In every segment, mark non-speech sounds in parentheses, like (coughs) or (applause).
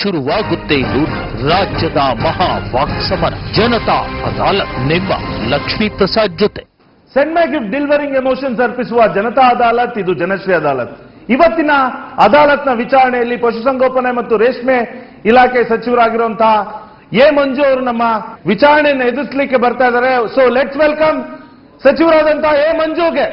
ಶುರುವಾಗುತ್ತೆ ಇದು ರಾಜ್ಯದ ಮಹಾ ವಾಕ್ಸಮರ, ಜನತಾ ಅದಾಲತ್ ನಿಮ್ಮ ಲಕ್ಷ್ಮೀ ಪ್ರಸಾದ್ ಜೊತೆ. Send my gift delivering emotions ಅರ್ಪಿಸುವ ಜನತಾ ಅದಾಲತ್, ಇದು ಜನಶ್ರೀ ಅದಾಲತ್. ಇವತ್ತಿನ ಅದಾಲತ್ನ ವಿಚಾರಣೆಯಲ್ಲಿ ಪಶುಸಂಗೋಪನೆ ಮತ್ತು ರೇಷ್ಮೆ ಇಲಾಖೆ ಸಚಿವರಾಗಿರುವಂತಹ ಎ ಮಂಜು ಅವರು ನಮ್ಮ ವಿಚಾರಣೆಯನ್ನು ಎದುರಿಸಲಿಕ್ಕೆ ಬರ್ತಾ ಇದ್ದಾರೆ. ಸೊ ಲೆಟ್ಸ್ ವೆಲ್ಕಮ್ ಸಚಿವರಾದಂತಹ ಎ ಮಂಜುಗೆ.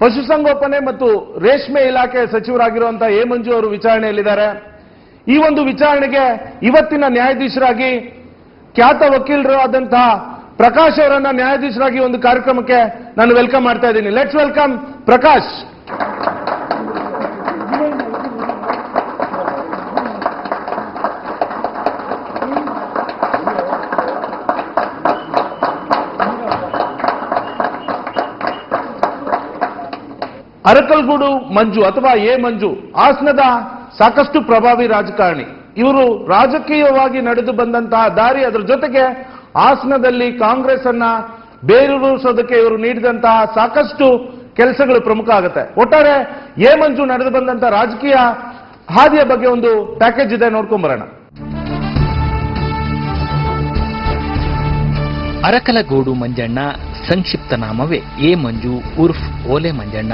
ಪಶುಸಂಗೋಪನೆ ಮತ್ತು ರೇಷ್ಮೆ ಇಲಾಖೆ ಸಚಿವರಾಗಿರುವಂತಹ ಎ ಅವರು ವಿಚಾರಣೆಯಲ್ಲಿದ್ದಾರೆ. ಈ ಒಂದು ವಿಚಾರಣೆಗೆ ಇವತ್ತಿನ ನ್ಯಾಯಾಧೀಶರಾಗಿ ಖ್ಯಾತ ವಕೀಲರು ಆದಂತಹ ಪ್ರಕಾಶ್ ಅವರನ್ನ ನ್ಯಾಯಾಧೀಶರಾಗಿ ಒಂದು ಕಾರ್ಯಕ್ರಮಕ್ಕೆ ನಾನು ವೆಲ್ಕಮ್ ಮಾಡ್ತಾ ಇದ್ದೀನಿ. Let's welcome Prakash. Arkalgud Manju ಅಥವಾ ಎ ಮಂಜು, ಹಾಸನದ ಸಾಕಷ್ಟು ಪ್ರಭಾವಿ ರಾಜಕಾರಣಿ. ಇವರು ರಾಜಕೀಯವಾಗಿ ನಡೆದು ಬಂದಂತಹ ದಾರಿ ಅದರ ಜೊತೆಗೆ ಹಾಸನದಲ್ಲಿ ಕಾಂಗ್ರೆಸ್ ಅನ್ನ ಬೇರೂರಿಸೋದಕ್ಕೆ ಇವರು ನೀಡಿದಂತಹ ಸಾಕಷ್ಟು ಕೆಲಸಗಳು ಪ್ರಮುಖ ಆಗುತ್ತೆ. ಒಟ್ಟಾರೆ ಎ ಮಂಜು ನಡೆದು ಬಂದಂತಹ ರಾಜಕೀಯ ಹಾದಿಯ ಬಗ್ಗೆ ಒಂದು ಪ್ಯಾಕೇಜ್ ಇದೆ, ನೋಡ್ಕೊಂಬರೋಣ. ಅರಕಲಗೂಡು ಮಂಜಣ್ಣ, ಸಂಕ್ಷಿಪ್ತ ನಾಮವೇ ಎ ಮಂಜು ಉರ್ಫ್ ಓಲೆ ಮಂಜಣ್ಣ.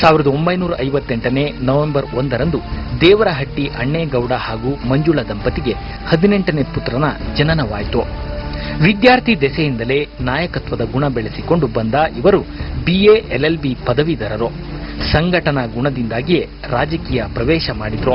ಸಾವಿರದ ಒಂಬೈನೂರ ಐವತ್ತೆಂಟನೇ ನವೆಂಬರ್ ಒಂದರಂದು ದೇವರಹಟ್ಟಿ ಅಣ್ಣೇಗೌಡ ಹಾಗೂ ಮಂಜುಳ ದಂಪತಿಗೆ ಹದಿನೆಂಟನೇ ಪುತ್ರನ ಜನನವಾಯಿತು. ವಿದ್ಯಾರ್ಥಿ ದೆಸೆಯಿಂದಲೇ ನಾಯಕತ್ವದ ಗುಣ ಬೆಳೆಸಿಕೊಂಡು ಬಂದ ಇವರು ಬಿಎ, ಎಲ್ಎಲ್ಬಿ ಪದವೀಧರರು. ಸಂಘಟನಾ ಗುಣದಿಂದಾಗಿಯೇ ರಾಜಕೀಯ ಪ್ರವೇಶ ಮಾಡಿದ್ರು.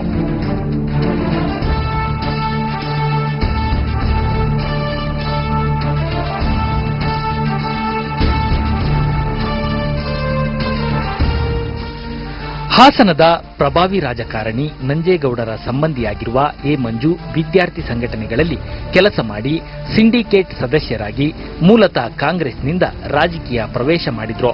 ಹಾಸನದ ಪ್ರಭಾವಿ ರಾಜಕಾರಣಿ ನಂಜೇಗೌಡರ ಸಂಬಂಧಿಯಾಗಿರುವ ಎ ಮಂಜು ವಿದ್ಯಾರ್ಥಿ ಸಂಘಟನೆಗಳಲ್ಲಿ ಕೆಲಸ ಮಾಡಿ ಸಿಂಡಿಕೇಟ್ ಸದಸ್ಯರಾಗಿ ಮೂಲತಃ ಕಾಂಗ್ರೆಸ್ನಿಂದ ರಾಜಕೀಯ ಪ್ರವೇಶ ಮಾಡಿದ್ರು.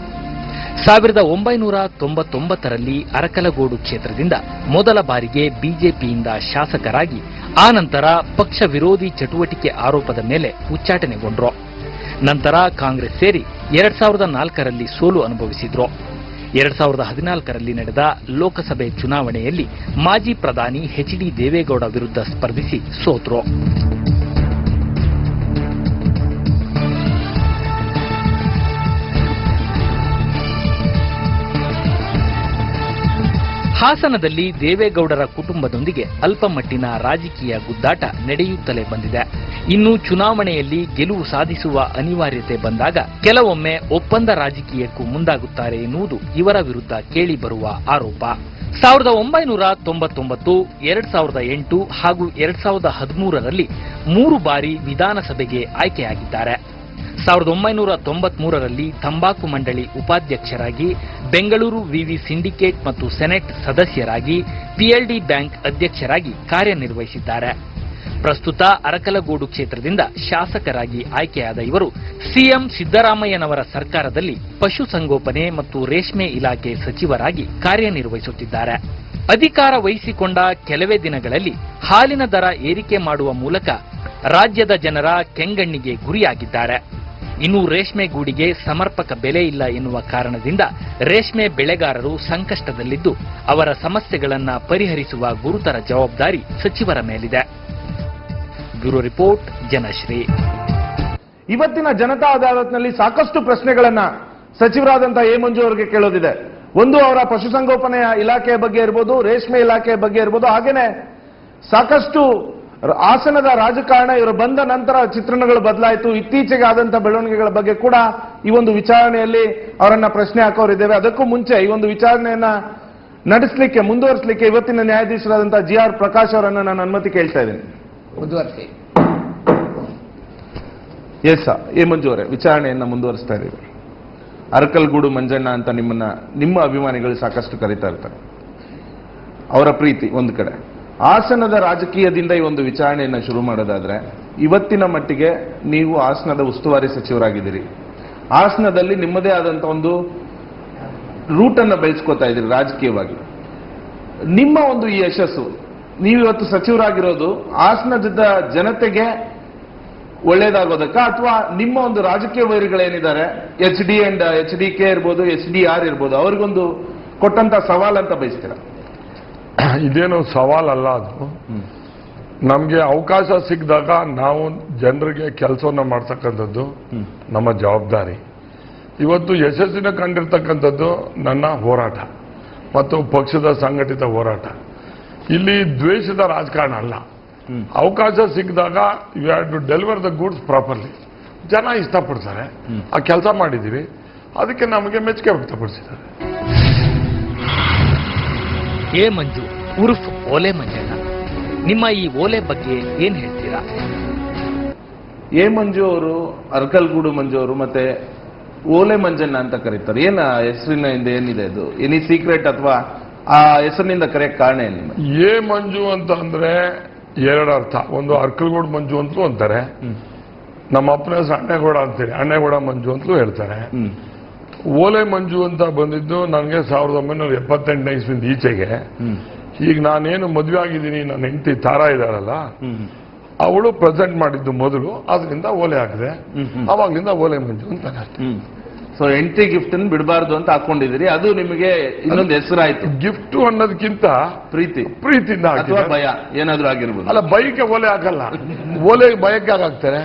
ಸಾವಿರದ ಒಂಬೈನೂರ ತೊಂಬತ್ತೊಂಬತ್ತರಲ್ಲಿ ಅರಕಲಗೋಡು ಕ್ಷೇತ್ರದಿಂದ ಮೊದಲ ಬಾರಿಗೆ ಬಿಜೆಪಿಯಿಂದ ಶಾಸಕರಾಗಿ ಆನಂತರ ಪಕ್ಷ ವಿರೋಧಿ ಚಟುವಟಿಕೆ ಆರೋಪದ ಮೇಲೆ ಉಚ್ಚಾಟನೆಗೊಂಡ್ರು. ನಂತರ ಕಾಂಗ್ರೆಸ್ ಸೇರಿ ಎರಡ್ ಸಾವಿರದ ನಾಲ್ಕರಲ್ಲಿ ಸೋಲು ಅನುಭವಿಸಿದ್ರು. ಎರಡ್ ಸಾವಿರದ ಹದಿನಾಲ್ಕರಲ್ಲಿ ನಡೆದ ಲೋಕಸಭೆ ಚುನಾವಣೆಯಲ್ಲಿ ಮಾಜಿ ಪ್ರಧಾನಿ ಎಚ್ ಡಿ ದೇವೇಗೌಡ ವಿರುದ್ಧ ಸ್ಪರ್ಧಿಸಿ ಸೋತ್ರು. ಹಾಸನದಲ್ಲಿ ದೇವೇಗೌಡರ ಕುಟುಂಬದೊಂದಿಗೆ ಅಲ್ಪಮಟ್ಟಿನ ರಾಜಕೀಯ ಗುದ್ದಾಟ ನಡೆಯುತ್ತಲೇ ಬಂದಿದೆ. ಇನ್ನು ಚುನಾವಣೆಯಲ್ಲಿ ಗೆಲುವು ಸಾಧಿಸುವ ಅನಿವಾರ್ಯತೆ ಬಂದಾಗ ಕೆಲವೊಮ್ಮೆ ಒಪ್ಪಂದ ರಾಜಕೀಯಕ್ಕೂ ಮುಂದಾಗುತ್ತಾರೆ ಎನ್ನುವುದು ಇವರ ವಿರುದ್ಧ ಕೇಳಿಬರುವ ಆರೋಪ. ಸಾವಿರದ ಒಂಬೈನೂರ ತೊಂಬತ್ತೊಂಬತ್ತು, ಎರಡ್ ಸಾವಿರದ ಎಂಟು ಹಾಗೂ ಎರಡ್ ಸಾವಿರದ ಹದಿಮೂರರಲ್ಲಿ ಮೂರು ಬಾರಿ ವಿಧಾನಸಭೆಗೆ ಆಯ್ಕೆಯಾಗಿದ್ದಾರೆ. ಸಾವಿರದ ಒಂಬೈನೂರ ತೊಂಬತ್ಮೂರರಲ್ಲಿ ತಂಬಾಕು ಮಂಡಳಿ ಉಪಾಧ್ಯಕ್ಷರಾಗಿ, ಬೆಂಗಳೂರು ವಿವಿ ಸಿಂಡಿಕೇಟ್ ಮತ್ತು ಸೆನೆಟ್ ಸದಸ್ಯರಾಗಿ, ಪಿಎಲ್ಡಿ ಬ್ಯಾಂಕ್ ಅಧ್ಯಕ್ಷರಾಗಿ ಕಾರ್ಯನಿರ್ವಹಿಸಿದ್ದಾರೆ. ಪ್ರಸ್ತುತ ಅರಕಲಗೂಡು ಕ್ಷೇತ್ರದಿಂದ ಶಾಸಕರಾಗಿ ಆಯ್ಕೆಯಾದ ಇವರು ಸಿಎಂ ಸಿದ್ದರಾಮಯ್ಯನವರ ಸರ್ಕಾರದಲ್ಲಿ ಪಶುಸಂಗೋಪನೆ ಮತ್ತು ರೇಷ್ಮೆ ಇಲಾಖೆ ಸಚಿವರಾಗಿ ಕಾರ್ಯನಿರ್ವಹಿಸುತ್ತಿದ್ದಾರೆ. ಅಧಿಕಾರ ವಹಿಸಿಕೊಂಡ ಕೆಲವೇ ದಿನಗಳಲ್ಲಿ ಹಾಲಿನ ದರ ಏರಿಕೆ ಮಾಡುವ ಮೂಲಕ ರಾಜ್ಯದ ಜನರ ಕೆಂಗಣ್ಣಿಗೆ ಗುರಿಯಾಗಿದ್ದಾರೆ. ಇನ್ನು ರೇಷ್ಮೆ ಗೂಡಿಗೆ ಸಮರ್ಪಕ ಬೆಲೆ ಇಲ್ಲ ಎನ್ನುವ ಕಾರಣದಿಂದ ರೇಷ್ಮೆ ಬೆಳೆಗಾರರು ಸಂಕಷ್ಟದಲ್ಲಿದ್ದು ಅವರ ಸಮಸ್ಯೆಗಳನ್ನು ಪರಿಹರಿಸುವ ಗುರುತರ ಜವಾಬ್ದಾರಿ ಸಚಿವರ ಮೇಲಿದೆ. Bureau report, Janashri. ಇವತ್ತಿನ ಜನತಾ ಅದಾಲತ್ನಲ್ಲಿ ಸಾಕಷ್ಟು ಪ್ರಶ್ನೆಗಳನ್ನ ಸಚಿವರಾದಂತಹ ಎ ಮಂಜು ಅವರಿಗೆ ಕೇಳೋದಿದೆ. ಒಂದು ಅವರ ಪಶುಸಂಗೋಪನೆಯ ಇಲಾಖೆಯ ಬಗ್ಗೆ ಇರ್ಬೋದು, ರೇಷ್ಮೆ ಇಲಾಖೆಯ ಬಗ್ಗೆ ಇರ್ಬೋದು, ಹಾಗೇನೆ ಸಾಕಷ್ಟು ಹಾಸನದ ರಾಜಕಾರಣ ಇವರು ಬಂದ ನಂತರ ಚಿತ್ರಣಗಳು ಬದಲಾಯಿತು. ಇತ್ತೀಚೆಗೆ ಆದಂತಹ ಬೆಳವಣಿಗೆಗಳ ಬಗ್ಗೆ ಕೂಡ ಈ ಒಂದು ವಿಚಾರಣೆಯಲ್ಲಿ ಅವರನ್ನ ಪ್ರಶ್ನೆ ಹಾಕೋರಿದ್ದೇವೆ. ಅದಕ್ಕೂ ಮುಂಚೆ ಈ ಒಂದು ವಿಚಾರಣೆಯನ್ನ ನಡೆಸಲಿಕ್ಕೆ ಮುಂದುವರಿಸಲಿಕ್ಕೆ ಇವತ್ತಿನ ನ್ಯಾಯಾಧೀಶರಾದಂತಹ ಜಿ ಆರ್ ಪ್ರಕಾಶ್ ಅವರನ್ನು ನಾನು ಅನುಮತಿ ಕೇಳ್ತಾ ಇದ್ದೀನಿ. ಮುಂದುವರಿಸಿ. ಎಸ್ ಎ ಮಂಜುವರೆ ವಿಚಾರಣೆಯನ್ನ ಮುಂದುವರಿಸ್ತಾ ಇದ್ದೀವಿ. ಅರಕಲ್ಗೂಡು ಮಂಜಣ್ಣ ಅಂತ ನಿಮ್ಮನ್ನ ನಿಮ್ಮ ಅಭಿಮಾನಿಗಳು ಸಾಕಷ್ಟು ಕರೀತಾ ಇರ್ತಾರೆ. ಅವರ ಪ್ರೀತಿ ಒಂದು ಕಡೆ. ಹಾಸನದ ರಾಜಕೀಯದಿಂದ ಈ ಒಂದು ವಿಚಾರಣೆಯನ್ನು ಶುರು ಮಾಡೋದಾದ್ರೆ, ಇವತ್ತಿನ ಮಟ್ಟಿಗೆ ನೀವು ಹಾಸನದ ಉಸ್ತುವಾರಿ ಸಚಿವರಾಗಿದ್ದೀರಿ. ಹಾಸನದಲ್ಲಿ ನಿಮ್ಮದೇ ಆದಂಥ ಒಂದು ರೂಟನ್ನು ಬೆಳೆಸ್ಕೋತಾ ಇದ್ದೀರಿ ರಾಜಕೀಯವಾಗಿ. ನಿಮ್ಮ ಒಂದು ಈ ಯಶಸ್ಸು ನೀವಿವತ್ತು ಸಚಿವರಾಗಿರೋದು ಹಾಸನದ ಜನತೆಗೆ ಒಳ್ಳೇದಾಗೋದಕ್ಕ ಅಥವಾ ನಿಮ್ಮ ಒಂದು ರಾಜಕೀಯ ವೈರಿಗಳೇನಿದ್ದಾರೆ H D and H D K ಇರ್ಬೋದು ಎಚ್ ಡಿ ಆರ್ ಇರ್ಬೋದು, ಅವ್ರಿಗೊಂದು ಕೊಟ್ಟಂತ ಸವಾಲ್ ಅಂತ ಬಯಸ್ತೀರಾ? (coughs) ಇದೇನು ಸವಾಲಲ್ಲ ಅದು. ನಮಗೆ ಅವಕಾಶ ಸಿಕ್ಕಿದಾಗ ನಾವು ಜನರಿಗೆ ಕೆಲಸವನ್ನು ಮಾಡ್ತಕ್ಕಂಥದ್ದು ನಮ್ಮ ಜವಾಬ್ದಾರಿ. ಇವತ್ತು ಯಶಸ್ಸಿನ ಕಂಡಿರ್ತಕ್ಕಂಥದ್ದು ನನ್ನ ಹೋರಾಟ ಮತ್ತು ಪಕ್ಷದ ಸಂಘಟಿತ ಹೋರಾಟ. ಇಲ್ಲಿ ದ್ವೇಷದ ರಾಜಕಾರಣ ಅಲ್ಲ. ಅವಕಾಶ ಸಿಕ್ಕಿದಾಗ you have to deliver the goods properly ಜನ ಇಷ್ಟಪಡ್ತಾರೆ. ಆ ಕೆಲಸ ಮಾಡಿದ್ದೀವಿ. ಅದಕ್ಕೆ ನಮಗೆ ಮೆಚ್ಚುಗೆ ವ್ಯಕ್ತಪಡಿಸಿದ್ದಾರೆ. ಎ ಮಂಜು ಉರ್ಫ್ ಓಲೆ ಮಂಜಣ್ಣ. ನಿಮ್ಮ ಈ ಓಲೆ ಬಗ್ಗೆ ಏನ್ ಹೇಳ್ತೀರಾ? ಎ ಮಂಜು ಅವರು ಅರ್ಕಲ್ಗೂಡು ಮಂಜು ಅವರು ಮತ್ತೆ ಓಲೆ ಮಂಜಣ್ಣ ಅಂತ ಕರೀತಾರೆ. ಏನ ಹೆಸರಿನ ಹಿಂದೆ ಏನಿದೆ ಅದು? ಎನಿ ಸೀಕ್ರೆಟ್ ಅಥವಾ ಆ ಹೆಸರಿನಿಂದ ಕರೆಯಕ್ ಕಾರಣ ಏನು ಎ ಮಂಜು ಅಂತ ಅಂದ್ರೆ ಎರಡು ಅರ್ಥ. ಒಂದು ಅರ್ಕಲ್ಗೂಡು ಮಂಜು ಅಂತಲೂ ಅಂತಾರೆ. ನಮ್ಮ ಅಪ್ಪನ ಹೆಸರು ಅಣ್ಣೇಗೌಡ ಅಂತೇಳಿ ಅಣ್ಣೇಗೌಡ ಮಂಜು ಅಂತಲೂ ಹೇಳ್ತಾರೆ. ಓಲೆ ಮಂಜು ಅಂತ ಬಂದಿದ್ದು ನನಗೆ ಸಾವಿರದ ಒಂಬೈನೂರ ಎಪ್ಪತ್ತೆಂಟನೇ ಇಸ್ವಿಂದ ಈಚೆಗೆ. ಈಗ ನಾನೇನು ಮದುವೆ ಆಗಿದ್ದೀನಿ ನನ್ನ ಹೆಂಡತಿ ತಾರಾ ಇದ್ದಾರಲ್ಲ ಅವಳು ಪ್ರೆಸೆಂಟ್ ಮಾಡಿದ್ದು ಮೊದಲು ಅದರಿಂದ ಓಲೆ ಹಾಕಿದೆ ಅವಾಗಲಿಂದ ಓಲೆ ಮಂಜು ಅಂತ ಸೊ ಹೆಂಡತಿ ಗಿಫ್ಟ್ ಅನ್ನು ಬಿಡಬಾರ್ದು ಅಂತ ಹಾಕೊಂಡಿದ್ದೀರಿ. ಅದು ನಿಮಗೆ ಇನ್ನೊಂದು ಹೆಸರಾಯ್ತು. ಗಿಫ್ಟ್ ಅನ್ನೋದಕ್ಕಿಂತ ಪ್ರೀತಿ. ಪ್ರೀತಿಯಿಂದ ಅಥವಾ ಭಯ ಏನಾದ್ರೂ ಆಗಿರ್ಬೋದು. ಅಲ್ಲ ಬೈಕ್ ಓಲೆ ಹಾಕಲ್ಲ. (laughs) ಓಲೆ ಬಯಕ್ಕೆ ಹಾಕ್ತಾರೆ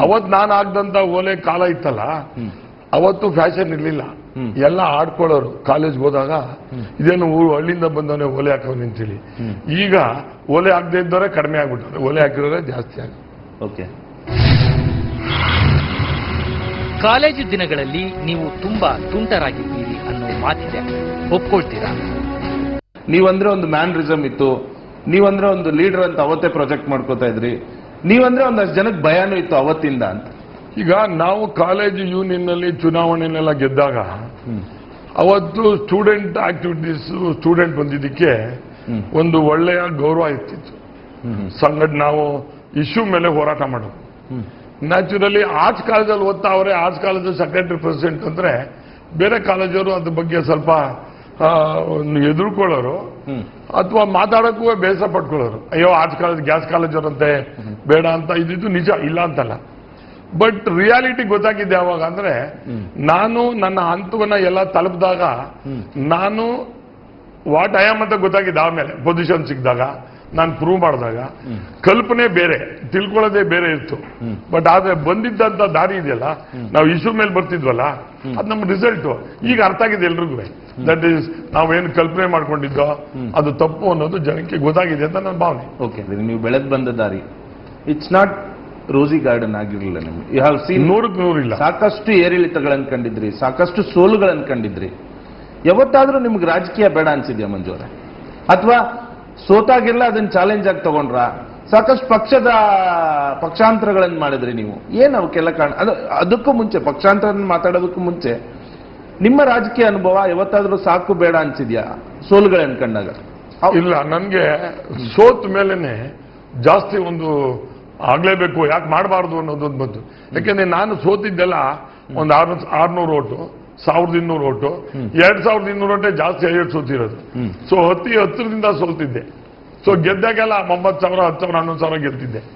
ಅವತ್ ನಾನು ಹಾಕ್ದಂತ ಓಲೆ ಕಾಲ ಇತ್ತಲ್ಲ ಅವತ್ತು ಫ್ಯಾಷನ್ ಇರಲಿಲ್ಲ. ಎಲ್ಲ ಆಡ್ಕೊಳ್ಳೋರು ಕಾಲೇಜ್ ಹೋದಾಗ ಇದೇನು ಊರು ಹಳ್ಳಿಯಿಂದ ಬಂದವನೇ ಓಲೆ ಹಾಕೋನು ಅಂತೇಳಿ ಈಗ ಓಲೆ ಹಾಕದೇ ಇದ್ದವರೇ ಕಡಿಮೆ ಆಗ್ಬಿಟ್ಟವ್ರೆ. ಓಲೆ ಹಾಕಿರೋರೆ ಜಾಸ್ತಿ ಆಗ ಓಕೆ. ಕಾಲೇಜು ದಿನಗಳಲ್ಲಿ ನೀವು ತುಂಬಾ ತುಂಟರಾಗಿದ್ದೀರಿ ಅನ್ನೋ ಮಾತಿದೆ. ಒಪ್ಕೊಳ್ತೀರಾ? ನೀವಂದ್ರೆ ಒಂದು ಮ್ಯಾನ್ರಿಸಮ್ ಇತ್ತು. ನೀವಂದ್ರೆ ಒಂದು ಲೀಡರ್ ಅಂತ ಅವತ್ತೇ ಪ್ರೊಜೆಕ್ಟ್ ಮಾಡ್ಕೋತಾ ಇದ್ರಿ. ನೀವಂದ್ರೆ ಒಂದಷ್ಟು ಜನಕ್ಕೆ ಭಯನೂ ಇತ್ತು ಅವತ್ತಿಂದ ಅಂತ. ಈಗ ನಾವು ಕಾಲೇಜು ಯೂನಿಯನ್ನಲ್ಲಿ ಚುನಾವಣೆನೆಲ್ಲ ಗೆದ್ದಾಗ ಅವತ್ತು ಸ್ಟೂಡೆಂಟ್ ಆಕ್ಟಿವಿಟೀಸ್ ಸ್ಟೂಡೆಂಟ್ ಬಂದಿದ್ದಕ್ಕೆ ಒಂದು ಒಳ್ಳೆಯ ಗೌರವ ಇರ್ತಿತ್ತು. ಸಂಘಟ ನಾವು ಇಶ್ಯೂ ಮೇಲೆ ಹೋರಾಟ ಮಾಡೋದು. ನ್ಯಾಚುರಲಿ ಆರ್ಟ್ಸ್ ಕಾಲೇಜಲ್ಲಿ ಓದ್ತಾ ಅವರೇ ಆರ್ಟ್ಸ್ ಕಾಲೇಜ್ ಸೆಕ್ರೆಟರಿ ಪ್ರೆಸಿಡೆಂಟ್ ಅಂದ್ರೆ ಬೇರೆ ಕಾಲೇಜವರು ಅದ್ರ ಬಗ್ಗೆ ಸ್ವಲ್ಪ ಎದುರ್ಕೊಳ್ಳೋರು. ಅಥವಾ ಮಾತಾಡೋಕ್ಕೂ ಬೇಸರ ಪಡ್ಕೊಳ್ಳೋರು ಅಯ್ಯೋ ಆರ್ಟ್ಸ್ ಕಾಲೇಜ್ ಗ್ಯಾಸ್ ಕಾಲೇಜರಂತೆ ಬೇಡ ಅಂತ ಇದ್ದಿದ್ದು ನಿಜ ಇಲ್ಲ ಅಂತಲ್ಲ. ಬಟ್ ರಿಯಾಲಿಟಿ ಗೊತ್ತಾಗಿದ್ದೆ ಯಾವಾಗ ಅಂದ್ರೆ ನಾನು ನನ್ನ ಹಂತವನ್ನ ಎಲ್ಲ ತಲುಪಿದಾಗ ನಾನು ವಾಟ್ ಐ ಆಮ್ ಅಂತ ಗೊತ್ತಾಗಿದ್ದ ಆಮೇಲೆ ಪೊಸಿಷನ್ ಸಿಕ್ಕಿದಾಗ ನಾನು ಪ್ರೂವ್ ಮಾಡಿದಾಗ. ಕಲ್ಪನೆ ಬೇರೆ ತಿಳ್ಕೊಳ್ಳೋದೇ ಬೇರೆ ಇತ್ತು. ಬಟ್ ಆದ್ರೆ ಬಂದಿದ್ದಂತ ದಾರಿ ಇದೆಯಲ್ಲ ನಾವು ಇಶ್ಯೂ ಮೇಲೆ ಬರ್ತಿದ್ವಲ್ಲ ಅದು ನಮ್ಮ ರಿಸಲ್ಟ್ ಈಗ ಅರ್ಥ ಆಗಿದೆ ಎಲ್ರಿಗೂ. ದಟ್ ಈಸ್ ಏನು ಕಲ್ಪನೆ ಮಾಡ್ಕೊಂಡಿದ್ದೋ ಅದು ತಪ್ಪು ಅನ್ನೋದು ಜನಕ್ಕೆ ಗೊತ್ತಾಗಿದೆ ಅಂತ ನನ್ನ ಭಾವನೆ. ಓಕೆ ನೀವು ಬೆಳೆದ್ ಬಂದ ದಾರಿ. ಇಟ್ಸ್ ನಾಟ್ ರೋಸಿ ಗಾರ್ಡನ್ ಆಗಿರಲಿಲ್ಲ ನಿಮ್ಗೆ. ಯು ಹ್ಯಾವ್ ಸೀನ್ ನೋಡಕ್ ನೋಡಿಲ್ಲ. ಸಾಕಷ್ಟು ಏರಿಳಿತಗಳನ್ನು ಕಂಡಿದ್ರಿ ಸಾಕಷ್ಟು ಸೋಲುಗಳನ್ನು ಕಂಡಿದ್ರಿ. ಯಾವತ್ತಾದ್ರೂ ನಿಮ್ಗೆ ರಾಜಕೀಯ ಬೇಡ ಅನ್ಸಿದ್ಯಾ ಮಂಜೂರ ಅಥವಾ ಸೋತಾಗೆಲ್ಲ ಅದನ್ನ ಚಾಲೆಂಜ್ ಆಗಿ ತಗೊಂಡ್ರ? ಸಾಕಷ್ಟು ಪಕ್ಷದ ಪಕ್ಷಾಂತರಗಳನ್ನು ಮಾಡಿದ್ರಿ ನೀವು. ಏನು ಅವಕ್ಕೆಲ್ಲ ಕಾರಣ? ಅದು ಅದಕ್ಕೂ ಮುಂಚೆ ಪಕ್ಷಾಂತರ ಮಾತಾಡೋದಕ್ಕೂ ಮುಂಚೆ ನಿಮ್ಮ ರಾಜಕೀಯ ಅನುಭವ ಯಾವತ್ತಾದ್ರೂ ಸಾಕು ಬೇಡ ಅನ್ಸಿದ್ಯಾ ಸೋಲುಗಳನ್ನು ಕಂಡಾಗ? ಇಲ್ಲ ನನಗೆ ಸೋತ್ ಮೇಲೇನೆ ಜಾಸ್ತಿ ಒಂದು ಆಗ್ಲೇಬೇಕು, ಯಾಕೆ ಮಾಡಬಾರ್ದು ಅನ್ನೋದೊಂದು ಬಂತು. ಯಾಕೆಂದ್ರೆ ನಾನು ಸೋತಿದ್ದೆಲ್ಲ ಒಂದು ಆರು ಆರ್ನೂರು ಓಟು, ಸಾವಿರದ ಇನ್ನೂರು ಓಟು, ಎರಡ್ ಸಾವಿರದ ಇನ್ನೂರು ಓಟೆ ಜಾಸ್ತಿ ಹೈಯಟ್ ಸೋತಿರೋದು. ಸೊ ಹತ್ತಿ ಹತ್ತಿರದಿಂದ ಸೋಲ್ತಿದ್ದೆ ಸೊ ಗೆದ್ದಾಗೆಲ್ಲ ಒಂಬತ್ತು ಸಾವಿರ, ಹತ್ತು ಸಾವಿರ, ಹನ್ನೊಂದು ಸಾವಿರ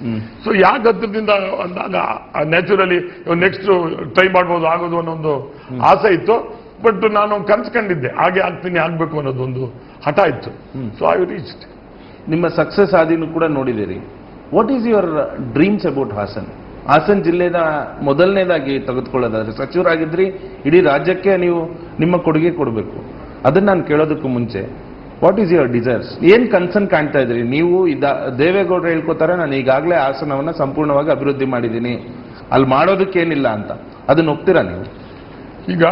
ಹ್ಮ್. ಸೊ ಯಾಕೆ ಹತ್ತಿರದಿಂದ ಅಂದಾಗ ನ್ಯಾಚುರಲಿ ನೆಕ್ಸ್ಟ್ ಟ್ರೈ ಮಾಡ್ಬೋದು, ಆಗೋದು ಅನ್ನೋ ಒಂದು ಆಸೆ ಇತ್ತು. ಬಟ್ ನಾನು ಕನ್ಸ್ಕೊಂಡಿದ್ದೆ, ಹಾಗೆ ಆಗ್ತೀನಿ, ಆಗ್ಬೇಕು ಅನ್ನೋದೊಂದು ಹಠ ಇತ್ತು. ಸೊ ಐ ರೀಚ್ ನಿಮ್ಮ ಸಕ್ಸಸ್ ಆದಿನೂ ಕೂಡ ನೋಡಿದಿರಿ what is your dreams about Hassan Hassan ಜಿಲ್ಲೆನ ಮೊದಲನೇದಾಗಿ ತೆಗೆದುಕೊಳ್ಳೋದಾದ್ರೆ, ಸಚಿವರಾಗಿದ್ರಿ, ಇಡೀ ರಾಜ್ಯಕ್ಕೆ ನೀವು ನಿಮ್ಮ ಕೊಡುಗೆ ಕೊಡಬೇಕು. ಅದನ್ನು ನಾನು ಕೇಳೋದಕ್ಕೂ ಮುಂಚೆ ವಾಟ್ ಈಸ್ ಯುವರ್ ಡಿಸೈರ್ಸ್ ಏನು ಕನ್ಸರ್ನ್ ಕಾಣ್ತಾ ಇದ್ರಿ? ನೀವು ಇದ, ದೇವೇಗೌಡರು ಹೇಳ್ಕೊತಾರೆ, ನಾನು ಈಗಾಗಲೇ ಹಾಸನವನ್ನು ಸಂಪೂರ್ಣವಾಗಿ ಅಭಿವೃದ್ಧಿ ಮಾಡಿದ್ದೀನಿ. ಅಲ್ಲಿ ಮಾಡೋದಕ್ಕೇನಿಲ್ಲ ಅಂತ. ಅದನ್ನು ಒಪ್ತೀರಾ ನೀವು? ಈಗ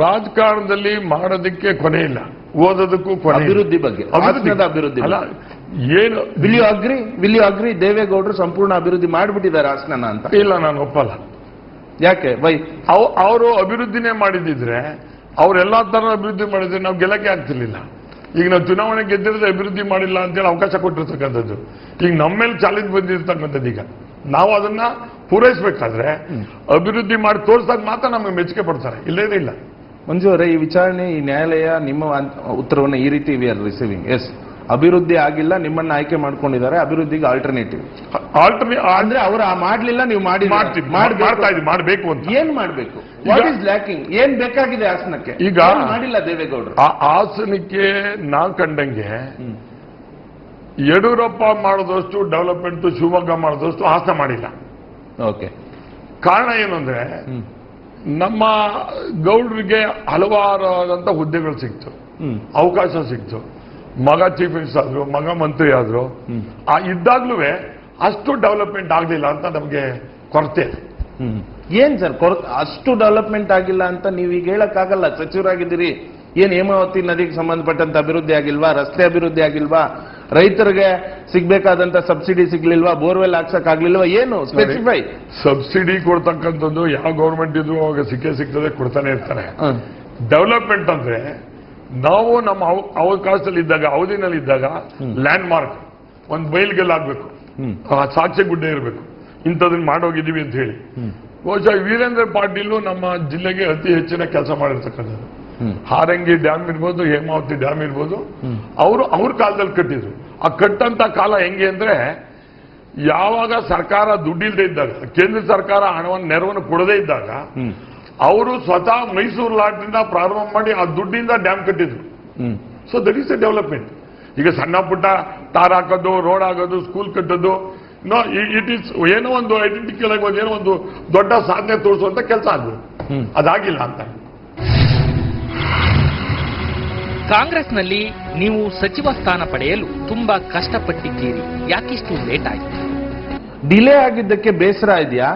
ರಾಜಕಾರಣದಲ್ಲಿ ಮಾಡೋದಕ್ಕೆ ಕೊನೆ ಇಲ್ಲ. ಓದೋದಕ್ಕೂ. ಅಭಿವೃದ್ಧಿ ಬಗ್ಗೆ ಅಭಿವೃದ್ಧಿ. ಅಲ್ಲ ಏನು will you agree will you agree ದೇವೇಗೌಡರು ಸಂಪೂರ್ಣ ಅಭಿವೃದ್ಧಿ ಮಾಡಿಬಿಟ್ಟಿದ್ದಾರೆ ಹಾಸನ ಅಂತ. ಇಲ್ಲ ನಾನು ಒಪ್ಪಲ್ಲ. ಯಾಕೆ? ವೈ ಅವರು ಅಭಿವೃದ್ಧಿನೇ ಮಾಡಿದಿದ್ರೆ ಅವ್ರೆಲ್ಲಾ ತರ ಅಭಿವೃದ್ಧಿ ಮಾಡಿದ್ರೆ ನಾವು ಗೆಲ್ಲಕ್ಕೆ ಆಗ್ತಿರ್ಲಿಲ್ಲ. ಈಗ ನಾವು ಚುನಾವಣೆ ಗೆದ್ದಿರೋದು ಅಭಿವೃದ್ಧಿ ಮಾಡಿಲ್ಲ ಅಂತೇಳಿ ಅವಕಾಶ ಕೊಟ್ಟಿರ್ತಕ್ಕಂಥದ್ದು. ಈಗ ನಮ್ಮ ಮೇಲೆ ಚಾಲೆಂಜ್ ಬಂದಿರ್ತಕ್ಕಂಥದ್ದು ಈಗ. ನಾವು ಅದನ್ನ ಪೂರೈಸಬೇಕಾದ್ರೆ ಅಭಿವೃದ್ಧಿ ಮಾಡಿ ತೋರಿಸಿದಾಗ ಮಾತ್ರ ನಮಗೆ ಮೆಚ್ಚುಗೆ ಪಡ್ತಾರೆ. ಇಲ್ಲದೇ ಇಲ್ಲ. ಮಂಜು ಅವರೇ ಈ ವಿಚಾರಣೆ ಈ ನ್ಯಾಯಾಲಯ ನಿಮ್ಮ ಉತ್ತರವನ್ನು ಈ ರೀತಿ ವಿ ಆರ್ ರಿಸೀವಿಂಗ್ ಎಸ್ ಅಭಿವೃದ್ಧಿ ಆಗಿಲ್ಲ ನಿಮ್ಮನ್ನ ಆಯ್ಕೆ ಮಾಡ್ಕೊಂಡಿದ್ದಾರೆ ಅಭಿವೃದ್ಧಿಗೆ ಆಲ್ಟರ್ನೇಟಿವ್ ಆಲ್ಟರ್ನೇ ಅಂದ್ರೆ ಅವರು ಆ ಮಾಡ್ಲಿಲ್ಲ ನೀವು ಮಾಡಿ ಮಾಡ್ತಾ ಇದ್ದೀವಿ ಮಾಡಬೇಕು ಅಂತ. ಏನ್ ಮಾಡಬೇಕು? ವಾಟ್ ಇಸ್ ಲ್ಯಾಕಿಂಗ್ ಏನ್ ಬೇಕಾಗಿದೆ ಹಾಸನಕ್ಕೆ? ಈಗ- ಮಾಡಿಲ್ಲ ದೇವೇಗೌಡರು? ಆ ಹಾಸನಕ್ಕೆ ನಾ ಕಂಡಂಗೆ ಯಡಿಯೂರಪ್ಪ ಮಾಡಿದಷ್ಟು ಡೆವಲಪ್ಮೆಂಟ್ ಶಿವಮೊಗ್ಗ ಮಾಡೋದಷ್ಟು ಹಾಸನ ಮಾಡಿಲ್ಲ. ಓಕೆ ಕಾರಣ ಏನು ಅಂದ್ರೆ ನಮ್ಮ ಗೌಡ್ರಿಗೆ ಹಲವಾರಾದಂತ ಹುದ್ದೆಗಳು ಸಿಕ್ತು. ಅವಕಾಶ ಸಿಕ್ತು. ಮಗ ಚೀಫ್ ಮಿನಿಸ್ಟರ್ ಆದ್ರು ಮಗ ಮಂತ್ರಿ ಆದ್ರು. ಆ ಇದ್ದಾಗ್ಲೂ ಅಷ್ಟು ಡೆವಲಪ್ಮೆಂಟ್ ಆಗಲಿಲ್ಲ ಅಂತ ನಮಗೆ ಕೊರತೆ. ಏನ್ ಸರ್ ಕೊರ ಅಷ್ಟು ಡೆವಲಪ್ಮೆಂಟ್ ಆಗಿಲ್ಲ ಅಂತ ನೀವು ಈಗ ಹೇಳಕ್ಕಾಗಲ್ಲ. ಸಚಿವರಾಗಿದ್ದೀರಿ. ಏನ್ ಹೇಮಾವತಿ ನದಿಗೆ ಸಂಬಂಧಪಟ್ಟಂತ ಅಭಿವೃದ್ಧಿ ಆಗಿಲ್ವಾ? ರಸ್ತೆ ಅಭಿವೃದ್ಧಿ ಆಗಿಲ್ವಾ? ರೈತರಿಗೆ ಸಿಗ್ಬೇಕಾದಂತ ಸಬ್ಸಿಡಿ ಸಿಗ್ಲಿಲ್ವಾ? ಬೋರ್ವೆಲ್ ಹಾಕ್ಸಕ್ ಆಗ್ಲಿಲ್ವಾ? ಏನು? ಸ್ಪೆಸಿಫೈ ಸಬ್ಸಿಡಿ ಕೊಡ್ತಕ್ಕಂಥದ್ದು ಯಾವ ಗೌರ್ಮೆಂಟ್ ಇದ್ರು ಅವಾಗ ಸಿಕ್ಕೇ ಸಿಗ್ತದೆ ಕೊಡ್ತಾನೆ ಇರ್ತಾರೆ. ಡೆವಲಪ್ಮೆಂಟ್ ಅಂದ್ರೆ ನಾವು ನಮ್ಮ ಅವ- ಅವಕಾಶದಲ್ಲಿ ಇದ್ದಾಗ ಅವಧಿನಲ್ಲಿ ಇದ್ದಾಗ ಲ್ಯಾಂಡ್ ಮಾರ್ಕ್ ಒಂದು ಬೈಲ್ಗೆಲ್ಲ ಆಗ್ಬೇಕು. ಆ ಸಾಕ್ಷ್ಯ ಗುಡ್ಡೆ ಇರಬೇಕು. ಇಂಥದನ್ನ ಮಾಡೋಗಿದ್ದೀವಿ ಅಂತ ಹೇಳಿ. ಬಹುಶಃ ವೀರೇಂದ್ರ ಪಾಟೀಲು ನಮ್ಮ ಜಿಲ್ಲೆಗೆ ಅತಿ ಹೆಚ್ಚಿನ ಕೆಲಸ ಮಾಡಿರ್ತಕ್ಕಂಥದ್ದು. ಹಾರಂಗಿ ಡ್ಯಾಮ್ ಇರ್ಬೋದು ಹೇಮಾವತಿ ಡ್ಯಾಮ್ ಇರ್ಬೋದು. ಅವರು ಅವ್ರ ಕಾಲದಲ್ಲಿ ಕಟ್ಟಿದ್ರು. ಆ ಕಟ್ಟಂತ ಕಾಲ ಹೆಂಗೆ ಅಂದ್ರೆ ಯಾವಾಗ ಸರ್ಕಾರ ದುಡ್ಡಿಲ್ದೇ ಇದ್ದಾಗ ಕೇಂದ್ರ ಸರ್ಕಾರ ಹಣವನ್ನು ನೆರವನ್ನು ಕೊಡದೇ ಇದ್ದಾಗ ಅವರು ಸ್ವತಃ ಮೈಸೂರು ಲಾಟ್ನಿಂದ ಪ್ರಾರಂಭ ಮಾಡಿ ಆ ದುಡ್ಡಿಂದ ಡ್ಯಾಮ್ ಕಟ್ಟಿದ್ರು. ಹ್ಮ್. So that is a development ಈಗ ಸಣ್ಣ ಪುಟ್ಟ ತಾರ್ ಹಾಕೋದು ರೋಡ್ ಆಗೋದು ಸ್ಕೂಲ್ ಕಟ್ಟೋದು ನೋ ಇಟ್ ಈಸ್ ಏನೋ ಒಂದು ಐಡೆಂಟಿಕಲ್ ಆಗಿ ಒಂದು ಏನೋ ಒಂದು ದೊಡ್ಡ ಸಾಧನೆ ತೋರಿಸುವಂತ ಕೆಲಸ ಆಗ್ಬೋದು ಹ್ಮ್. ಅದಾಗಿಲ್ಲ ಅಂತ. ಕಾಂಗ್ರೆಸ್ನಲ್ಲಿ ನೀವು ಸಚಿವ ಸ್ಥಾನ ಪಡೆಯಲು ತುಂಬಾ ಕಷ್ಟಪಟ್ಟಿದ್ದೀರಿ. ಯಾಕಿಷ್ಟು ಲೇಟ್ ಆಯಿತು? ಡಿಲೇ ಆಗಿದ್ದಕ್ಕೆ ಬೇಸರ ಇದೆಯಾ?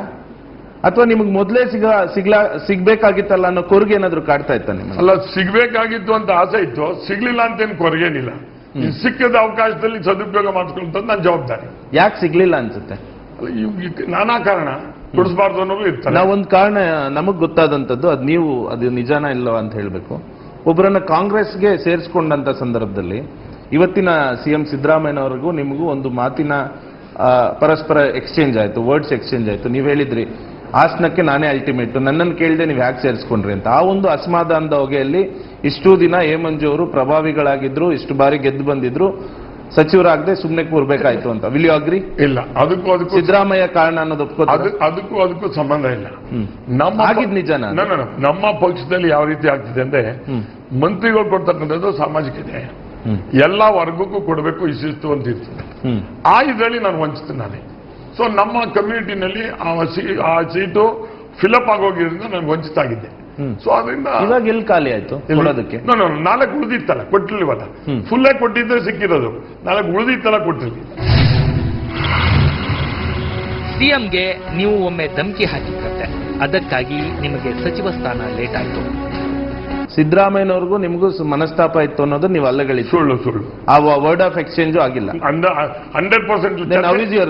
ಅಥವಾ ನಿಮಗೆ ಮೊದಲೇ ಸಿಗ ಸಿಗ್ಲಾ ಸಿಗ್ಬೇಕಾಗಿತ್ತಲ್ಲ ಅನ್ನೋ ಕೊರಗೆ ಏನಾದ್ರು ಕಾಡ್ತಾ ಇತ್ತ ನಿಮಗೆ ಅಲ್ಲ ಸಿಗ್ಬೇಕಾಗಿತ್ತು ಅಂತ ಆಸೆ ಇತ್ತು. ಸಿಗ್ಲಿಲ್ಲ ಅಂತೇನು ಕೊರಗೇನಿಲ್ಲ ಈ ಸಿಕ್ಕದ ಅವಕಾಶದಲ್ಲಿ ಸದುಪಯೋಗ ಮಾಡ್ಕೊಳ್ಳೋದು ನನ್ನ ಜವಾಬ್ದಾರಿ. ಯಾಕೆ ಸಿಗ್ಲಿಲ್ಲ ಅನ್ಸುತ್ತೆ? ಅಲ್ಲ, ಇವ್- ಇದ್ ನಾನಾ ಕಾರಣ. ಕೊಡಿಸಬಾರ್ದು ಅನ್ನೋರು ಇರ್ತಾರೆ. ನಾವೊಂದು ಕಾರಣ ನಮಗ್ ಗೊತ್ತಾದಂಥದ್ದು ಅದು ನೀವು ಅದು ನಿಜಾನ ಇಲ್ಲವ ಅಂತ ಹೇಳಬೇಕು. ಒಬ್ಬರನ್ನ ಕಾಂಗ್ರೆಸ್ಗೆ ಸೇರಿಸ್ಕೊಂಡಂಥ ಸಂದರ್ಭದಲ್ಲಿ ಇವತ್ತಿನ ಸಿ ಎಂ ಸಿದ್ದರಾಮಯ್ಯನವರಿಗೂ ನಿಮಗೂ ಒಂದು ಮಾತಿನ ಪರಸ್ಪರ ಎಕ್ಸ್ಚೇಂಜ್ ಆಯಿತು ವರ್ಡ್ಸ್ ಎಕ್ಸ್ಚೇಂಜ್ ಆಯಿತು. ನೀವು ಹೇಳಿದ್ರಿ ಆಸನಕ್ಕೆ ನಾನೇ ಅಲ್ಟಿಮೇಟ್ ನನ್ನನ್ನು ಕೇಳಿದೆ ನೀವು ಯಾಕೆ ಸೇರಿಸ್ಕೊಂಡ್ರಿ ಅಂತ. ಆ ಒಂದು ಅಸಮಾಧಾನದ ಹೊಗೆಯಲ್ಲಿ ಇಷ್ಟು ದಿನ ಹೇಮಂಜು ಅವರು ಪ್ರಭಾವಿಗಳಾಗಿದ್ದರು ಇಷ್ಟು ಬಾರಿ ಗೆದ್ದು ಬಂದಿದ್ರು. ಸಚಿವರಾಗದೆ ಸುಮ್ಮನೆ ಕೂರ್ಬೇಕಾಯ್ತು ಅಂತ. ವಿಲ್ ಯು ಅಗ್ರಿ ಇಲ್ಲ ಅದಕ್ಕೂ ಅದಕ್ಕೂ ಸಿದ್ದರಾಮಯ್ಯ ಕಾರಣ ಅನ್ನೋದು ಅದಕ್ಕೂ ಅದಕ್ಕೂ ಸಂಬಂಧ ಇಲ್ಲ. ನಮ್ಮ ಆಗಿದ್ ನಿಜ. ನಮ್ಮ ಪಕ್ಷದಲ್ಲಿ ಯಾವ ರೀತಿ ಆಗ್ತಿದೆ ಅಂದ್ರೆ. ಮಂತ್ರಿಗಳು ಕೊಡ್ತಕ್ಕಂಥದ್ದು ಸಾಮಾಜಿಕ ನ್ಯಾಯ. ಎಲ್ಲ ವರ್ಗಕ್ಕೂ ಕೊಡಬೇಕು ಇಷ್ಟಿಷ್ಟು ಅಂತ ಇರ್ತದೆ ಆ ಇದರಲ್ಲಿ ನಾನು ವಂಚಿಸ್ತೇನೆ ನಾನೇ. ಸೊ ನಮ್ಮ ಕಮ್ಯುನಿಟಿನಲ್ಲಿ ಆ ಸೀಟು ಫಿಲಪ್ ಆಗೋಗಿರೋದ್ರಿಂದ ನಾನು ವಂಚಿತ ಆಗಿದ್ದೆ. ಸೊ ಅದರಿಂದ ಇವಾಗ ಎಲ್ಲಿ ಖಾಲಿ ಆಯ್ತು? ಕೊಡೋದಕ್ಕೆ. ನಾಲ್ಕು ಉಳಿದಿತ್ತಲ್ಲ ಕೊಟ್ಟಿರ್ಲಿವಲ್ಲ. ಫುಲ್ ಆಗಿ ಕೊಟ್ಟಿದ್ರೆ ಸಿಕ್ಕಿರೋದು. ನಾಲ್ಕು ಉಳಿದಿತ್ತಲ್ಲ ಕೊಟ್ಟಿರ್ಲಿ. ಸಿಎಂಗೆ ನೀವು ಒಮ್ಮೆ ಧಮಕಿ ಹಾಕಿದ್ದಂತೆ ಅದಕ್ಕಾಗಿ ನಿಮಗೆ ಸಚಿವ ಸ್ಥಾನ ಲೇಟ್ ಆಯಿತು ಸಿದ್ದರಾಮಯ್ಯನವ್ರಿಗೂ ನಿಮಗೂ ಮನಸ್ತಾಪ ಇತ್ತು ಅನ್ನೋದು ನೀವು ಅಲ್ಲಗಳಿ ಸುಳ್ಳು ಸುಳ್ಳು. ಆ ವರ್ಡ್ ಆಫ್ ಎಕ್ಸ್ಚೇಂಜ್ ಆಗಿಲ್ಲ. Hundred percent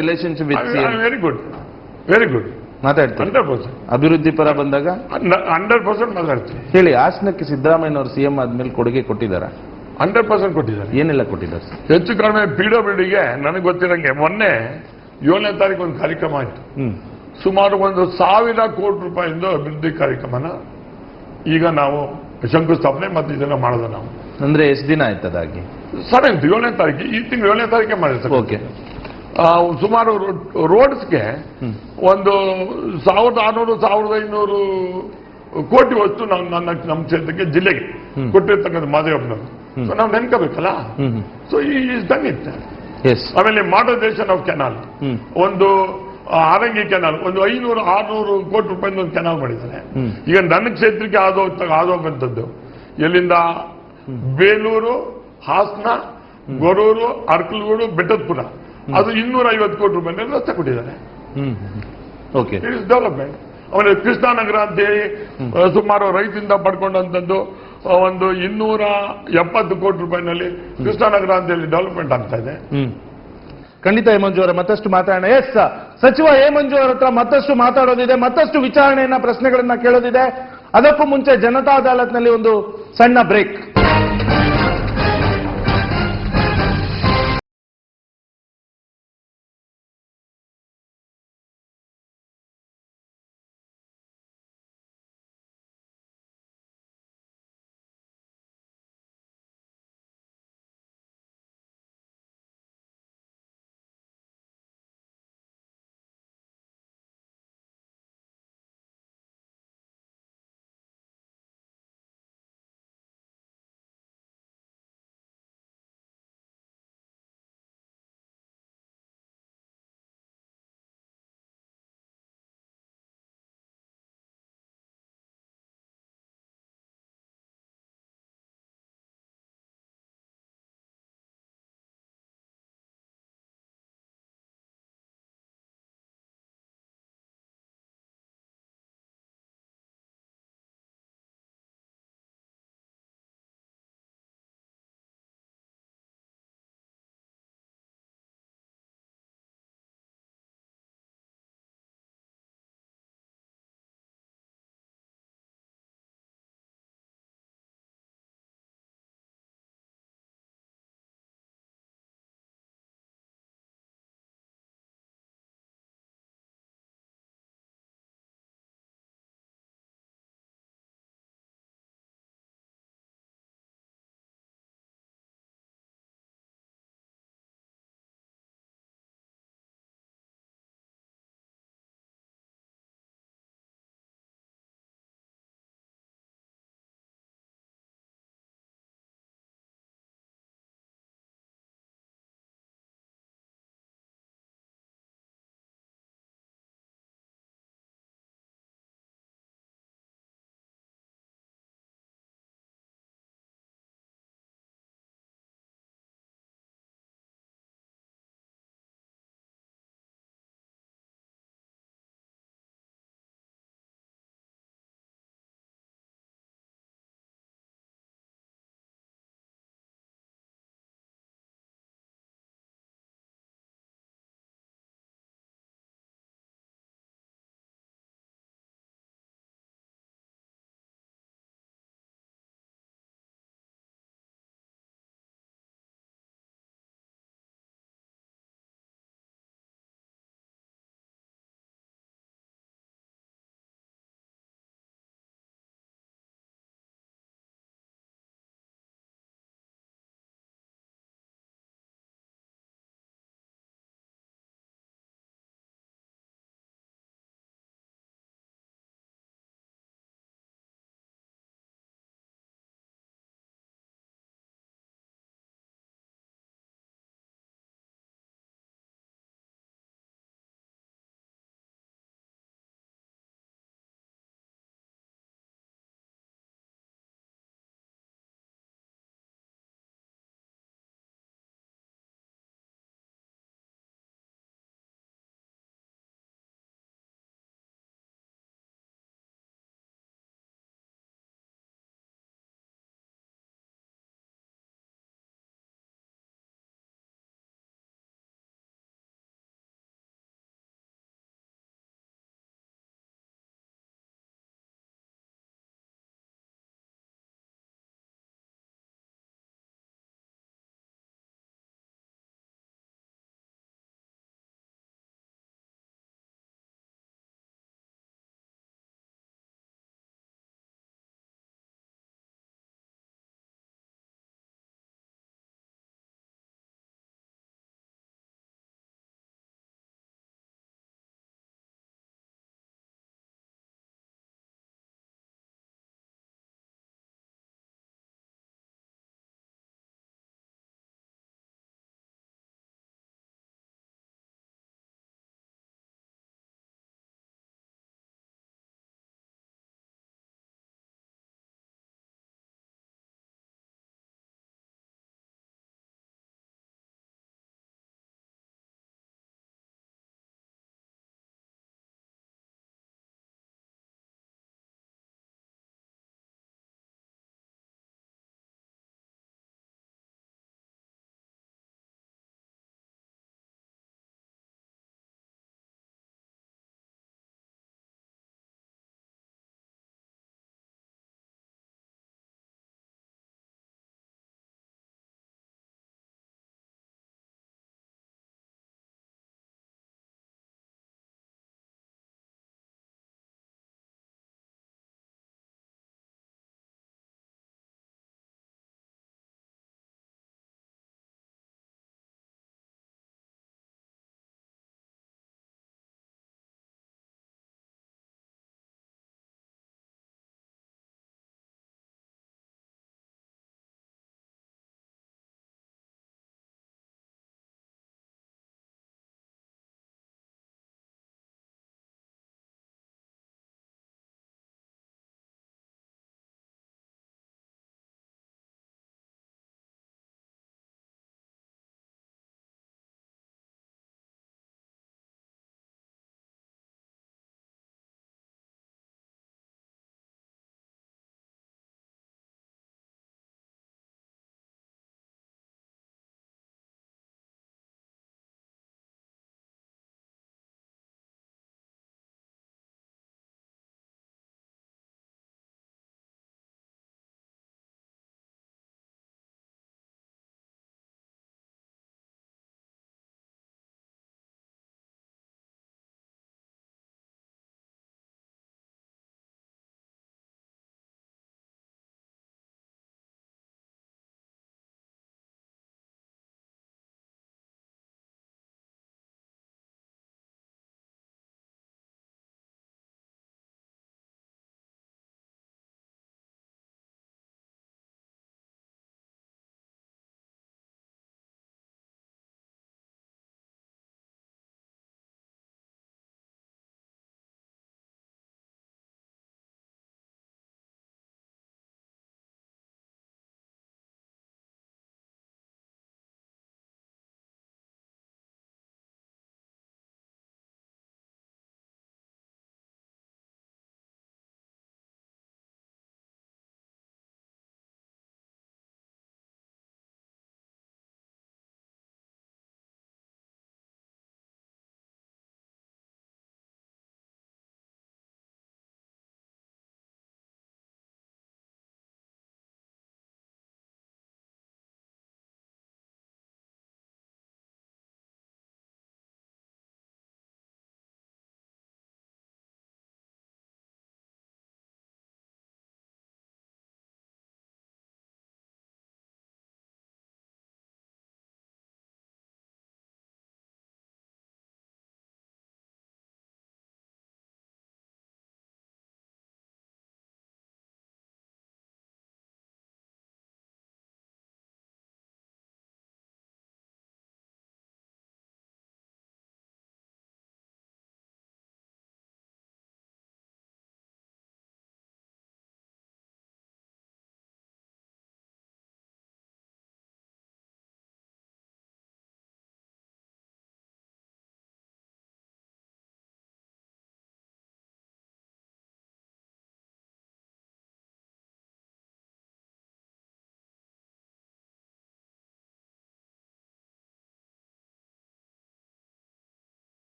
relationship with very good very good ಮಾತಾಡ್ತೀರಿ ಹಂಡ್ರೆಡ್ ಪರ್ಸೆಂಟ್. ಅಭಿವೃದ್ಧಿ ಪರ ಬಂದಾಗ? ಹಂಡ್ರೆಡ್ ಪರ್ಸೆಂಟ್ ಮಾತಾಡ್ತೀವಿ. ಹೇಳಿ ಹಾಸನಕ್ಕೆ ಸಿದ್ದರಾಮಯ್ಯನವರು ಸಿಎಂ ಆದ್ಮೇಲೆ ಕೊಡುಗೆ ಕೊಟ್ಟಿದ್ದಾರೆ? ಹಂಡ್ರೆಡ್ ಪರ್ಸೆಂಟ್ ಕೊಟ್ಟಿದ್ದಾರೆ. ಏನೆಲ್ಲ ಕೊಟ್ಟಿದ್ದಾರೆ? ಹೆಚ್ಚು ಕಡಿಮೆ ಪಿ ಡಬ್ಲ್ಯೂ ನನಗೆ ಗೊತ್ತಿರಂಗೆ ಮೊನ್ನೆ ಏಳನೇ ತಾರೀಕು ಒಂದು ಕಾರ್ಯಕ್ರಮ ಆಯಿತು. ಸುಮಾರು ಒಂದು ಸಾವಿರ ಕೋಟಿ ರೂಪಾಯಿಂದ ಅಭಿವೃದ್ಧಿ ಕಾರ್ಯಕ್ರಮನ ಈಗ ನಾವು ಶಂಕುಸ್ಥಾಪನೆ ಮತ್ತು ಇದನ್ನ ಮಾಡೋದು ನಾವು. ಅಂದ್ರೆ ಎಷ್ಟು ದಿನ ಆಯ್ತದಾಗಿ? ಅದಾಗಿ ಸೆವೆಂತ್ ಏಳನೇ ತಾರೀಕು ಈ ತಿಂಗಳು ಏಳನೇ ತಾರೀಕೆ ಸರ್ ಓಕೆ ಸುಮಾರು ರೋಡ್ಸ್ಗೆ. ಒಂದು ಸಾವಿರದ ಆರ್ನೂರು ಸಾವಿರದ ಐನೂರು ಕೋಟಿ ವಸ್ತು ನಾವು ನನ್ನ ನಮ್ಮ ಕ್ಷೇತ್ರಕ್ಕೆ ಜಿಲ್ಲೆಗೆ. ಕೊಟ್ಟಿರ್ತಕ್ಕಂಥ ಮಾದೇವಪ್ಪನವರು. ಸೊ ನಾವು ನೆನ್ಕೋಬೇಕಲ್ಲ? ಸೊ ಈ ಇಸ್ ಡನ್ ಇಟ್ ಆಮೇಲೆ ಮಾಡರ್ನೈಸೇಷನ್ ಆಫ್ ಕೆನಾಲ್ ಒಂದು ಆರಂಗಿ ಕೆನಾಲ್ ಒಂದು ಐನೂರು ಆರ್ನೂರು ಕೋಟಿ ರೂಪಾಯಿಂದ ಒಂದು ಕೆನಾಲ್ ಮಾಡಿದ್ದಾರೆ. ಈಗ ನನ್ನ ಕ್ಷೇತ್ರಕ್ಕೆ ಆದೋಗ್ ಆದೋಗಂಥದ್ದು ಎಲ್ಲಿಂದ? ಬೇಲೂರು ಹಾಸನ ಗೊರೂರು ಅರ್ಕಲಗೂಡು ಬೆಟ್ಟದಪುರ. ಅದು ಇನ್ನೂರ ಐವತ್ತು ಕೋಟಿ ರೂಪಾಯಿ ರಸ್ತೆ ಕೊಟ್ಟಿದ್ದಾರೆ. Hmm okay it is development ಆಮೇಲೆ ಕೃಷ್ಣಾನಗರ ಅಂತ ಹೇಳಿ ಸುಮಾರು ರೈತರಿಂದ ಪಡ್ಕೊಂಡಂಥದ್ದು ಆ, ಒಂದು ಇನ್ನೂರ ಎಪ್ಪತ್ತು ಕೋಟಿ ರೂಪಾಯಿನಲ್ಲಿ ಕೃಷ್ಣಾನಗರ ಅಂತ ಹೇಳಿ ಡೆವಲಪ್ಮೆಂಟ್ ಆಗ್ತಾ ಇದೆ. ಖಂಡಿತ ಹೇಮಂಜು ಅವರ ಮತ್ತಷ್ಟು ಮಾತಾಡೋಣ. ಎಸ್ ಸಚಿವ ಹೇಮಂಜು ಅವರ ಹತ್ರ ಮತ್ತಷ್ಟು ಮಾತಾಡೋದಿದೆ ಮತ್ತಷ್ಟು ವಿಚಾರಣೆಯನ್ನ ಪ್ರಶ್ನೆಗಳನ್ನ ಕೇಳೋದಿದೆ. ಅದಕ್ಕೂ ಮುಂಚೆ ಜನತಾ ಅದಾಲತ್ನಲ್ಲಿ ಒಂದು ಸಣ್ಣ ಬ್ರೇಕ್